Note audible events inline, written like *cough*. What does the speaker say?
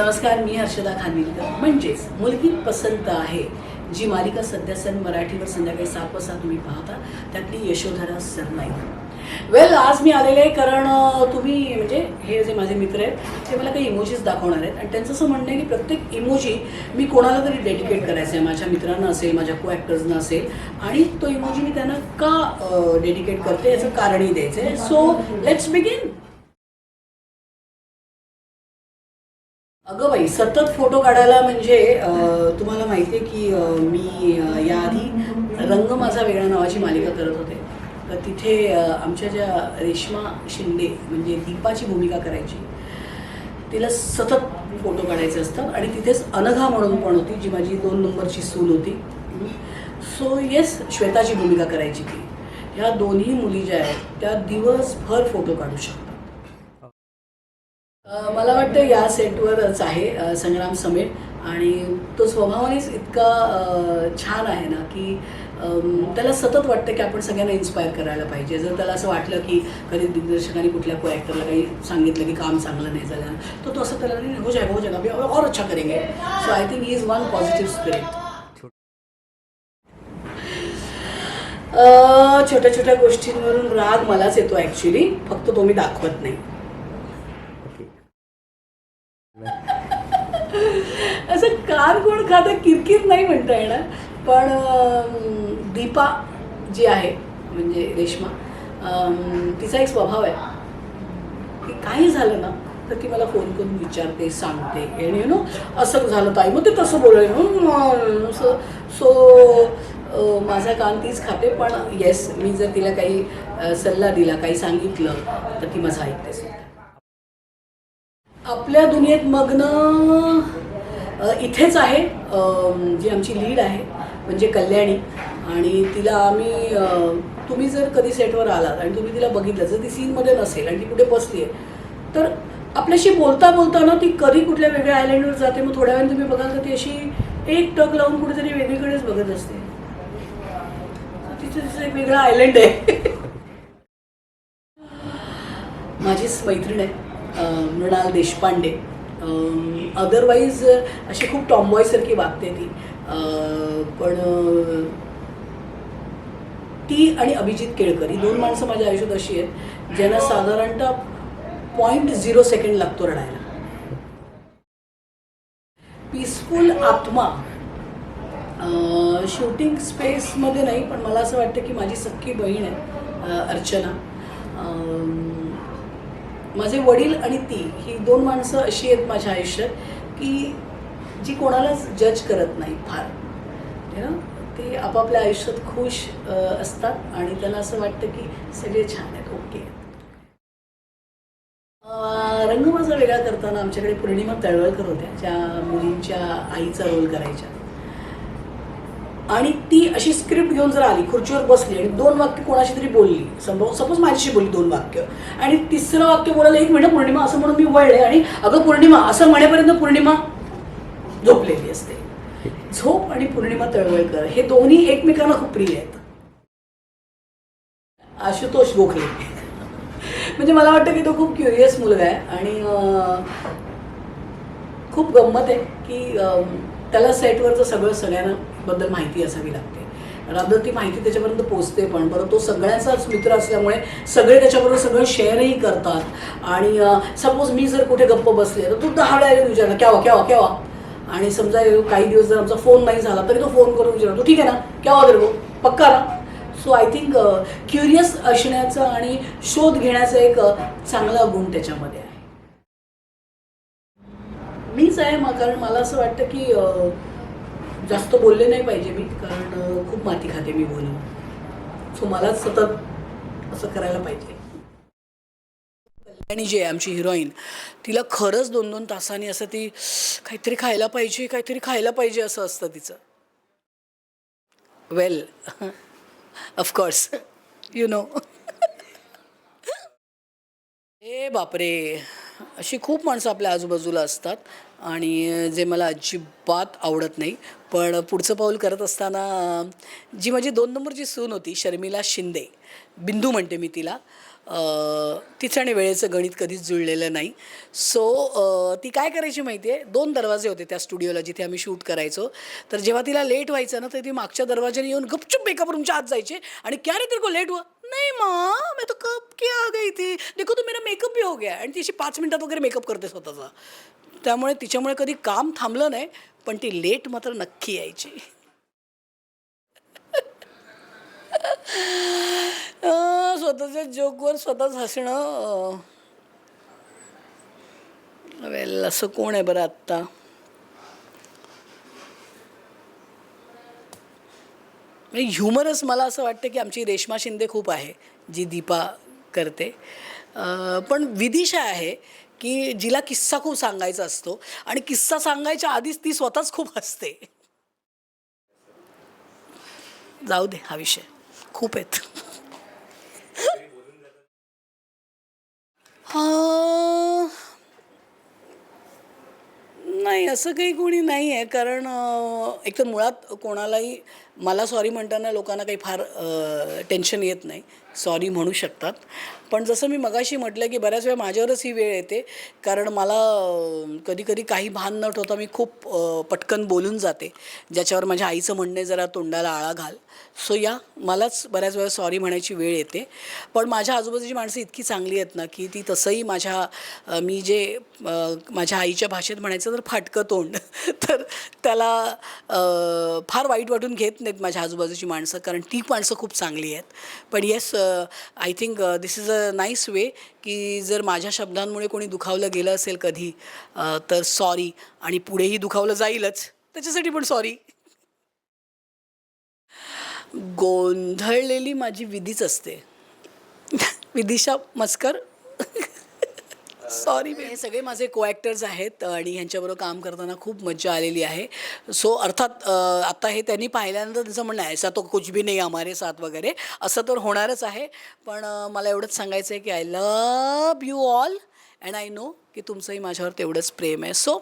नमस्कार मी हर्षदा खानविलकर. म्हणजेच मुलगी पसंत आहे जी मालिका सध्या सन मराठीवर संध्याकाळी सात वाजता तुम्ही पाहता त्यातली यशोधरा सरनाईक वेल आज मी आलेले आहे कारण तुम्ही म्हणजे हे जे माझे मित्र आहेत ते मला काही इमोजीज दाखवणार आहेत. आणि त्यांचं असं म्हणणं आहे की प्रत्येक इमोजी मी कोणाला तरी डेडिकेट करायचं आहे. माझ्या मित्रांना असेल माझ्या को ॲक्टर्सना असेल. आणि तो इमोजी मी त्यांना का डेडिकेट करते याचं कारणही द्यायचं आहे सो लेट्स बिगिन अगं बाई सतत फोटो काढायला म्हणजे तुम्हाला माहिती आहे की मी याआधी रंग माझा वेगळा नावाची मालिका करत होते. तर तिथे आमच्या ज्या रेश्मा शिंदे म्हणजे दीपाची भूमिका करायची तिला सतत फोटो काढायचे असतात. आणि तिथेच अनघा म्हणून पण होती जी माझी दोन नंबरची सून होती. सो येस श्वेताची भूमिका करायची ती. ह्या दोन्ही मुली ज्या आहेत त्या दिवसभर फोटो काढू शकतात. मला वाटतं या सेटवरच आहे संग्राम समेट आणि तो स्वभावानेच इतका छान आहे ना की त्याला सतत वाटतं की आपण सगळ्यांना इन्स्पायर करायला पाहिजे. जर त्याला असं वाटलं की कधी दिग्दर्शकाने कुठल्या को ॲक्टरला काही सांगितलं की काम चांगलं नाही झालं तर तो असं त्याला हो जाएगा हो जाएगा अभी और अच्छा करेंगे. So I think he is one positive spirit छोट्या छोट्या गोष्टींवरून राग मलाच येतो ॲक्च्युली फक्त तो मी दाखवत नाही. असं कोण खातं किरकिर नाही म्हणता येणार. पण दीपा जी आहे म्हणजे रेश्मा तिचा एक स्वभाव आहे. की काही झालं ना तर ती मला फोन करून विचारते सांगते. आणि यु नो असं झालं ताई. मग ते तसं बोलाय सो सो माझा कान तीच खाते. पण येस मी जर तिला काही सल्ला दिला काही सांगितलं तर ती माझं ऐकतेच आपल्या दुनियेत मग्न इथेच आहे. जी आमची लीड आहे म्हणजे कल्याणी. आणि तिला आम्ही तुम्ही जर कधी सेटवर आलात आणि तुम्ही तिला बघितलं जर ती सीनमध्ये नसेल आणि ती कुठे बसली आहे तर आपल्याशी बोलता बोलता ना ती कधी कुठल्या वेगळ्या आयलंडवर जाते मग थोड्या वेळाने तुम्ही बघाल तर ती अशी एक टक लावून कुठेतरी वेगळीकडेच बघत असते. तिचं तिचं एक वेगळं आयलंड आहे. *laughs* माझीच मैत्रीण आहे मृणाल देशपांडे. अदरवाईज अशी खूप टॉम्बॉयसारखी वागते ती. पण ती आणि अभिजित केळकर ही दोन माणसं माझ्या आयुष्यात अशी आहेत ज्यांना साधारणतः पॉईंट झिरो सेकंड लागतो रडायला. पीसफुल आत्मा. शूटिंग स्पेसमध्ये नाही पण मला असं वाटतं की माझी सख्खी बहीण आहे अर्चना. माझे वडील आणि ती ही दोन माणसं अशी आहेत माझ्या आयुष्यात की जी कोणालाच जज करत नाही फार. You ते आपापल्या आयुष्यात खुश असतात आणि त्यांना असं वाटतं की सगळे छान आहेत ओके रंग माझा वेगळा करताना आमच्याकडे पूर्णिमा तळवळकर होत्या ज्या मुलींच्या आईचा रोल करायच्या. आणि ती अशी स्क्रिप्ट घेऊन जर आली खुर्चीवर बसली आणि दोन वाक्य कोणाशी तरी बोलली संभव सपोज माझ्याशी बोलली दोन वाक्य आणि तिसरं वाक्य बोलायला एक मिनिट पौर्णिमा असं म्हणून मी वळले आणि अगं पौर्णिमा असं म्हणेपर्यंत पौर्णिमा झोपलेली असते. झोप आणि पौर्णिमा तळवळकर हे दोन्ही एकमेकांना खूप प्रिय आहेत. आशुतोष गोखले. म्हणजे मला वाटतं की तो खूप क्युरियस मुलगा आहे आणि खूप गंमत आहे की त्याला सेटवरचं सगळं सगळ्यांना बद्दल माहिती असावी लागते. रादर ती माहिती त्याच्यापर्यंत पोचते पण बरं तो सगळ्यांचाच मित्र असल्यामुळे सगळे त्याच्याबरोबर सगळं शेअरही करतात. आणि सपोज मी जर कुठे गप्प बसले तर तू दहा डायरेक्ट विचारणार केव्हा केव्हा केव्हा आणि समजा काही दिवस जर आमचा फोन नाही झाला तरी तो फोन करून विचारतो ठीक आहे ना? केव्हा दर पक्का ना? सो आय थिंक क्युरियस असण्याचं आणि शोध घेण्याचा एक चांगला गुण त्याच्यामध्ये आहे. मीच आहे मग कारण मला असं वाटतं की जास्त बोलले नाही पाहिजे मी कारण खूप माती खाते मी बोलून. सो मलाच सतत असं करायला पाहिजे. आणि जी आहे आमची हिरोईन तिला खरंच दोन दोन तासांनी असं ती काहीतरी खायला पाहिजे काहीतरी खायला पाहिजे असं असतं तिचं. Well of course you know ए बापरे अशी खूप माणसं आपल्या आजूबाजूला असतात. आणि जे मला अजिबात आवडत नाही. पण पुढचं पाऊल करत असताना जी माझी दोन नंबरची सून होती शर्मिला शिंदे बिंदू म्हणते मी तिला तिचं आणि वेळेचं गणित कधीच जुळलेलं नाही. सो ती काय करायची माहिती आहे दोन दरवाजे होते त्या स्टुडिओला जिथे आम्ही शूट करायचो. तर जेव्हा तिला लेट व्हायचं ना तर ती मागच्या दरवाजाने येऊन गपचूप मेकअप रूमच्या आत जायचे आणि क्या रे तेरे को लेट हुआ? नाही माँ मैं तो कब की आ गई थी? देखो तो मेरा मेकअप भी हो गया आणि ती अशी पाच मिनिटात वगैरे मेकअप करते स्वतःचा. त्यामुळे तिच्यामुळे कधी काम थांबलं नाही पण ती लेट मात्र नक्की यायची. अं, स्वतःच्या जोकवर स्वतःच हसणं वेल असं कोण आहे बरं आत्ता? म्हणजे ह्युमरस मला असं वाटतं की आमची रेश्मा शिंदे खूप आहे जी दीपा करते. पण विदिशा आहे की जिला किस्सा खूप सांगायचा असतो आणि किस्सा सांगायच्या आधीच ती स्वतःच खूप हसते. जाऊ दे हा विषय. खूप आहेत हा नाही असं काही कोणी नाही आहे कारण एक तर मुळात कोणालाही मला सॉरी म्हणताना लोकांना काही फार टेन्शन येत नाही. सॉरी म्हणू शकतात. पण जसं मी मगाशी म्हटलं की बऱ्याच वेळा माझ्यावरच ही वेळ येते. कारण मला कधी कधी काही भान न ठेवता मी खूप पटकन बोलून जाते. ज्याच्यावर माझ्या आईचं म्हणणे जरा तोंडाला आळा घाल. सो या मलाच बऱ्याच वेळा सॉरी म्हणायची वेळ येते. पण माझ्या आजूबाजूची माणसं इतकी चांगली आहेत ना की ती तसंही माझ्या मी जे माझ्या आईच्या भाषेत म्हणायचं तर फाटकं तोंड. *laughs* तर त्याला फार वाईट वाटून घेत नाहीत माझ्या आजूबाजूची माणसं कारण ती माणसं खूप चांगली आहेत. पण yes I think this is a nice way की जर माझ्या शब्दांमुळे कोणी दुखावलं गेलं असेल कधी तर सॉरी आणि पुढेही दुखावलं जाईलच. त्याच्यासाठी पण सॉरी गोंधळलेली माझी विधीच असते. *laughs* विदिशा मस्कर सॉरी हे सगळे माझे को ॲक्टर्स आहेत आणि ह्यांच्याबरोबर काम करताना खूप मज्जा आलेली आहे. सो अर्थात आता हे त्यांनी पाहिल्यानंतर त्यांचं म्हणणं आहे ऐसा तो कुछ भी नाही हमारे साथ वगैरे. असं तर होणारच आहे पण मला एवढंच सांगायचं आहे की I love you all and I know की तुमचंही माझ्यावर तेवढंच प्रेम आहे. सो